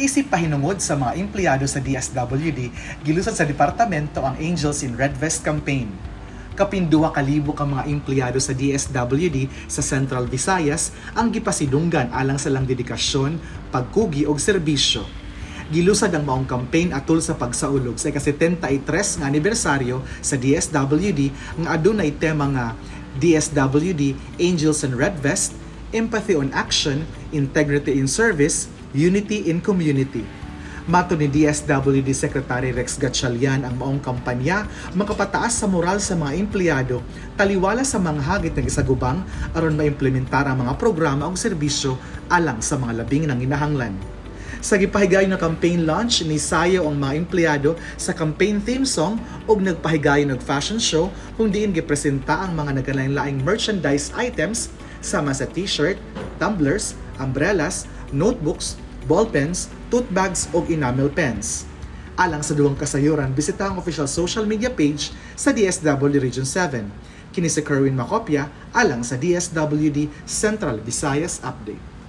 Isip pahinungod sa mga empleyado sa DSWD, gilusan sa departamento ang Angels in Red Vest campaign. Kapinduwa kalibo ka mga empleyado sa DSWD sa Central Visayas ang gipasidunggan alang sa lang dedikasyon, pagkugi og serbisyo. Gilusad ang maong campaign atol sa pagsaulog sa ika-73 nga anibersaryo sa DSWD nga adunay tema nga DSWD Angels in Red Vest, Empathy on Action, Integrity in Service, Unity in Community. Mato ni DSWD Secretary Rex Gatchalian ang maong kampanya makapataas sa moral sa mga empleyado, taliwala sa mga hagit ng isagubang aron maimplementar ang mga programa o serbisyo alang sa mga labing nanginahanglan. Sa gipahigayon na campaign launch, ni sayo ang mga empleyado sa campaign theme song ug nagpahigayon ng fashion show kung diin gipresenta ang mga nagkalain-laing merchandise items sama sa t-shirt, tumblers, umbrellas, notebooks, ballpens, tote bags ug enamel pens. Alang sa duwang kasayuran, bisita ang official social media page sa DSWD Region 7. Kini si Kerwin Makopya alang sa DSWD Central Visayas Update.